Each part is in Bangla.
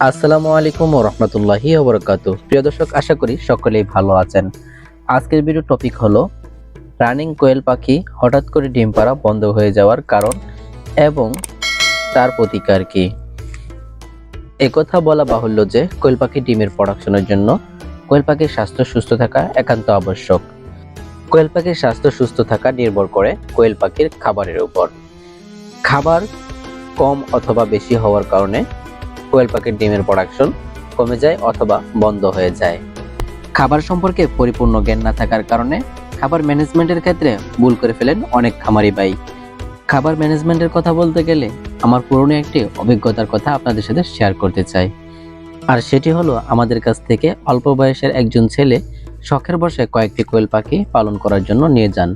আসসালামু আলাইকুম রহমতুল্লাহি ওবরাকাত প্রিয় দর্শক, আশা করি সকলেই ভালো আছেন। আজকের ভিডিও টপিক হলো রানিং কোয়েল পাখি হঠাৎ করে ডিম পাড়া বন্ধ হয়ে যাওয়ার কারণ এবং তার প্রতিকার কি? একথা বলা বাহুল্য যে, কোয়েল পাখি ডিমের প্রোডাকশনের জন্য কোয়েল পাখির স্বাস্থ্য সুস্থ থাকা একান্ত আবশ্যক। কোয়েল পাখির স্বাস্থ্য সুস্থ থাকা নির্ভর করে কোয়েল পাখির খাবারের উপর। খাবার কম অথবা বেশি হওয়ার কারণে কোয়েল পাখির ডিমের প্রোডাকশন কমে যায় অথবা বন্ধ হয়ে যায়। খাবার সম্পর্কে পরিপূর্ণ জ্ঞান না থাকার কারণে খাবার ম্যানেজমেন্টের ক্ষেত্রে ভুল করে ফেলেন অনেক খামারি ভাই। খাবার ম্যানেজমেন্টের কথা বলতে গেলে আমার পুরনো একটি অভিজ্ঞতার কথা আপনাদের সাথে শেয়ার করতে চাই। আর সেটি হলো আমাদের কাছ থেকে অল্প বয়সের একজন ছেলে শখের বসে কয়েকটি কোয়েল পাখি পালন করার জন্য নিয়ে যান।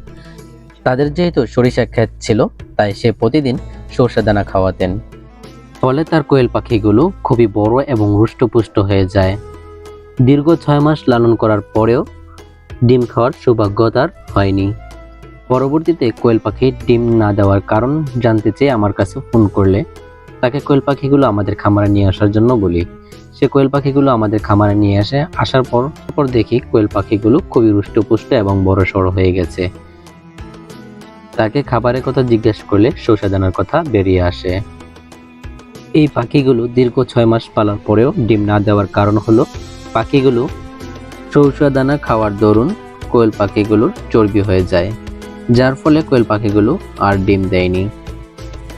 তাদের যেহেতু সরিষা ক্ষেত ছিল, তাই সে প্রতিদিন সরষে দানা খাওয়াতেন। ফলে তার কোয়েল পাখিগুলো খুবই বড় এবং রুষ্টপুষ্ট হয়ে যায়। দীর্ঘ ছয় মাস লালন করার পরেও ডিম খাওয়ার সৌভাগ্য তার হয়নি। পরবর্তীতে কোয়েল পাখি ডিম না দেওয়ার কারণ জানতে চেয়ে আমার কাছে ফোন করলে, তাকে কোয়েল পাখিগুলো আমাদের খামারে নিয়ে আসার জন্য বলি। সে কোয়েল পাখিগুলো আমাদের খামারে নিয়ে আসে আসার পর পর দেখি কোয়েল পাখিগুলো খুবই রুষ্টপুষ্ট এবং বড় সড় হয়ে গেছে। তাকে খাবারের কথা জিজ্ঞেস করলে সরষে দানার কথা বেরিয়ে আসে। এই পাখিগুলো দীর্ঘ ছয় মাস পালার পরেও ডিম না দেওয়ার কারণ হলো পাখিগুলো সৌসা দানা খাওয়ার দরুন কোয়েল পাখিগুলোর চর্বি হয়ে যায়, যার ফলে কোয়েল পাখিগুলো আর ডিম দেয়নি।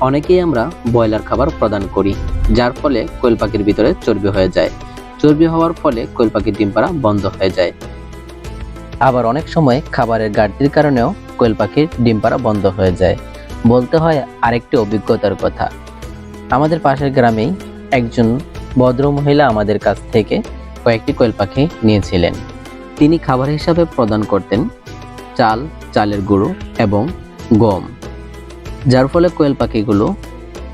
অনেকেই আমরা ব্রয়লার খাবার প্রদান করি, যার ফলে কোয়েল পাখির ভিতরে চর্বি হয়ে যায়। চর্বি হওয়ার ফলে কোয়েল পাখির ডিম পাড়া বন্ধ হয়ে যায়। আবার অনেক সময় খাবারের ঘাটতির কারণেও কোয়েল পাখির ডিম পাড়া বন্ধ হয়ে যায়। বলতে হয় আরেকটি অভিজ্ঞতার কথা। আমাদের পাশের গ্রামেই একজন ভদ্র মহিলা আমাদের কাছ থেকে কয়েকটি কোয়েল পাখি নিয়েছিলেন। তিনি খাবার হিসাবে প্রদান করতেন চাল, চালের গুঁড়ো এবং গম, যার ফলে কোয়েল পাখিগুলো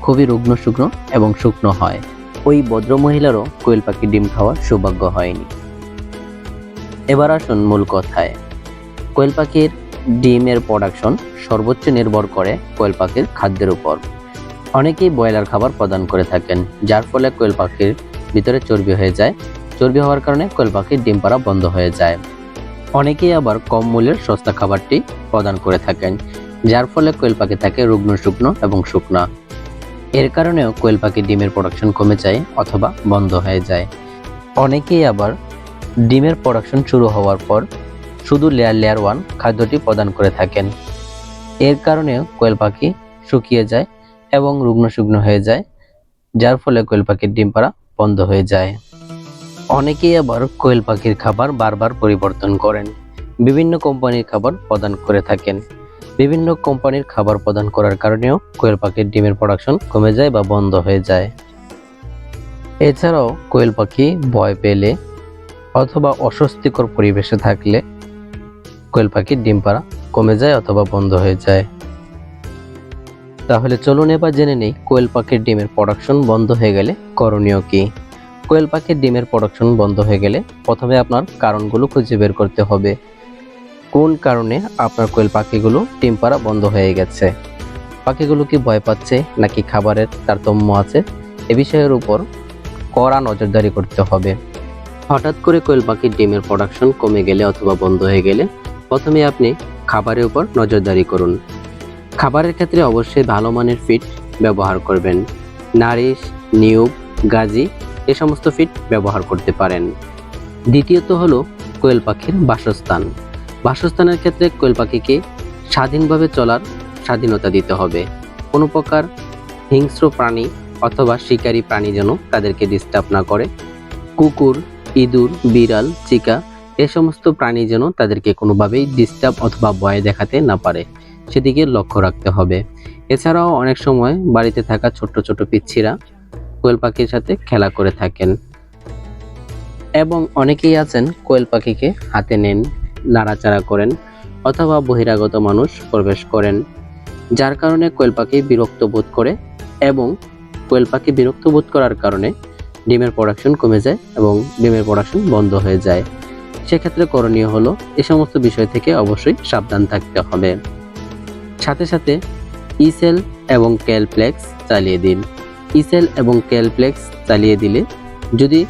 খুবই রুগ্ন শুকনো এবং শুকনো হয়। ওই ভদ্র মহিলারও কোয়েল পাখি ডিম খাওয়ার সৌভাগ্য হয়নি। এবার আসুন মূল কথায়। কোয়েল পাখির ডিমের প্রোডাকশন সর্বোচ্চ নির্ভর করে কোয়েল পাখির খাদ্যের উপর। অনেকেই ব্রয়লার খাবার প্রদান করে থাকেন, যার ফলে কোয়েল পাখির ভিতরে চর্বি হয়ে যায়। চর্বি হওয়ার কারণে কোয়েল পাখির ডিম পাড়া বন্ধ হয়ে যায়। অনেকেই আবার কম মূল্যের সস্তা খাবারটি প্রদান করে থাকেন, যার ফলে কোয়েল পাখি থাকে রুগ্ন শুকনো এবং শুকনা। এর কারণেও কোয়েল পাখির ডিমের প্রোডাকশন কমে যায় অথবা বন্ধ হয়ে যায়। অনেকেই আবার ডিমের প্রোডাকশন শুরু হওয়ার পর শুধু লেয়ার লেয়ার ওয়ান খাদ্যটি প্রদান করে থাকেন। এর কারণেও কোয়েল পাখি শুকিয়ে যায় এবং রুগ্ন হয়ে যায়, যার ফলে কোয়েল পাখির ডিম পাড়া বন্ধ হয়ে যায়। অনেকেই আবার কোয়েল পাখির খাবার বারবার পরিবর্তন করেন। বিভিন্ন কোম্পানির খাবার প্রদান করে থাকেন। বিভিন্ন কোম্পানির খাবার প্রদান করার কারণেও কোয়েল পাখির ডিমের প্রোডাকশন কমে যায় বা বন্ধ হয়ে যায়। এছাড়াও কোয়েল পাখি ভয় পেলে অথবা অস্বস্তিকর পরিবেশে থাকলে কোয়েল পাখির ডিম পাড়া কমে যায় অথবা বন্ধ হয়ে যায়। তাহলে চলুন এবার জেনে নেই কোয়েল পাখির ডিমের প্রোডাকশন বন্ধ হয়ে গেলে করণীয় কী। কোয়েল পাখির ডিমের প্রোডাকশন বন্ধ হয়ে গেলে প্রথমে আপনার কারণগুলো খুঁজে বের করতে হবে। কোন কারণে আপনার কোয়েল পাখিগুলো ডিম পাড়া বন্ধ হয়ে গেছে? পাখিগুলো কি ভয় পাচ্ছে নাকি খাবারের তারতম্য আছে? এ বিষয়ের উপর কড়া নজরদারি করতে হবে। হঠাৎ করে কোয়েল পাখির ডিমের প্রোডাকশন কমে গেলে অথবা বন্ধ হয়ে গেলে প্রথমে আপনি খাবারের উপর নজরদারি করুন। খাবারের ক্ষেত্রে অবশ্যই ভালো মানের ফিড ব্যবহার করবেন। নারিশ, নিউব, গাজি, এ সমস্ত ফিড ব্যবহার করতে পারেন। দ্বিতীয়ত হলো কোয়েল পাখির বাসস্থান। বাসস্থানের ক্ষেত্রে কোয়েল পাখিকে স্বাধীনভাবে চলার স্বাধীনতা দিতে হবে। কোনো প্রকার হিংস্র প্রাণী অথবা শিকারী প্রাণী যেন তাদেরকে ডিস্টার্ব না করে। কুকুর, ইঁদুর, বিড়াল, চিকা, এ সমস্ত প্রাণী যেন তাদেরকে কোনোভাবেই ডিস্টার্ব অথবা ভয় দেখাতে না পারে। সেদিকে লক্ষ্য রাখতে হবে। এছাড়াও অনেক সময় বাড়িতে থাকা ছোট্ট ছোট পিচ্ছিরা কোয়েল পাখির সাথে খেলা করে থাকেন। এবং অনেকেই আছেন কোয়েল পাখিকে হাতে নেন, নাড়াচাড়া করেন অথবা বহিরাগত মানুষ প্রবেশ করেন। যার কারণে কোয়েল পাখি বিরক্ত বোধ করে এবং কোয়েল পাখি বিরক্ত বোধ করার কারণে ডিমের প্রোডাকশন কমে যায় এবং ডিমের প্রোডাকশন বন্ধ হয়ে যায়। সেক্ষেত্রে করণীয় হলো এ সমস্ত বিষয় থেকে অবশ্যই সাবধান থাকতে হবে। সাথে সাথে ইসেল এবং ক্যালপ্লেক্স চালিয়ে দিন। ইসেল এবং ক্যালপ্লেক্স চালিয়ে দিলে যদি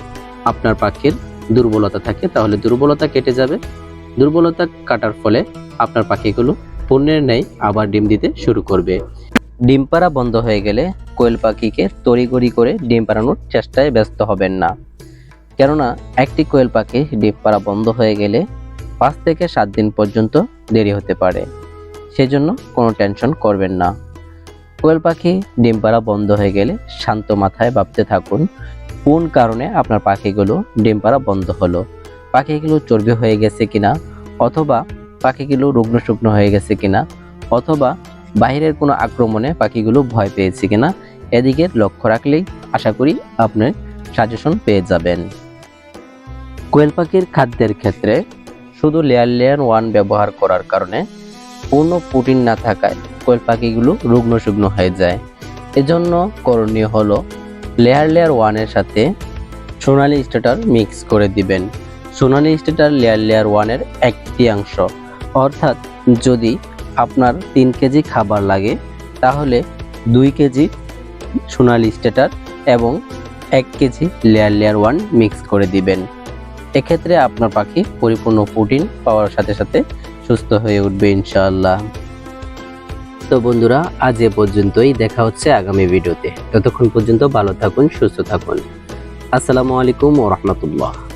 আপনার পাখির দুর্বলতা থাকে, তাহলে দুর্বলতা কেটে যাবে। দুর্বলতা কাটার ফলে আপনার পাখিগুলো পণ্যের ন্যায় আবার ডিম দিতে শুরু করবে। ডিম পাড়া বন্ধ হয়ে গেলে কোয়েল পাখিকে তড়িগড়ি করে ডিম পাড়ানোর চেষ্টায় ব্যস্ত হবেন না। কেননা, একটি কোয়েল পাখি ডিম পাড়া বন্ধ হয়ে গেলে পাঁচ থেকে সাত দিন পর্যন্ত দেরি হতে পারে। সেজন্য কোনো টেনশন করবেন না। কোয়েল পাখি ডিম পাড়া বন্ধ হয়ে গেলে শান্ত মাথায় ভাবতে থাকুন, কোন কারণে আপনার পাখিগুলো ডিম পাড়া বন্ধ হলো? পাখিগুলো চর্বি হয়ে গেছে কিনা? অথবা পাখিগুলো রুগ্ন শুকনো হয়ে গেছে কিনা? অথবা বাইরের কোনো আক্রমণে পাখিগুলো ভয় পেয়েছে কিনা? এদিকে লক্ষ্য রাখলেই আশা করি আপনি সাজেশন পেয়ে যাবেন। কোয়েল পাখির খাদ্যের ক্ষেত্রে শুধু লেয়ার লেয়ার ওয়ান ব্যবহার করার কারণে পূর্ণ প্রোটিন না থাকায় কোয়েল পাখিগুলো রুগ্ন শুকনো হয়ে যায়। এজন্য করণীয় হলো লেয়ার লেয়ার ওয়ানের সাথে সোনালি স্টেটার মিক্স করে দিবেন। সোনালি স্টেটার লেয়ার লেয়ার ওয়ানের তৃতীয়াংশ অর্থাৎ যদি আপনার তিন কেজি খাবার লাগে, তাহলে দুই কেজি সোনালি স্টেটার এবং এক KG layer layer one mix করে দিবেন। এক্ষেত্রে আপনার পাখি পরিপূর্ণ প্রোটিন পাওয়ার সাথে সাথে সুস্থ হয়ে উঠবে ইনশাআল্লাহ। তো বন্ধুরা, আজ এ পর্যন্তই। দেখা হচ্ছে আগামী ভিডিওতে। ততক্ষণ পর্যন্ত ভালো থাকুন, সুস্থ থাকুন। আসসালামু আলাইকুম ও রহমতুল্লাহ।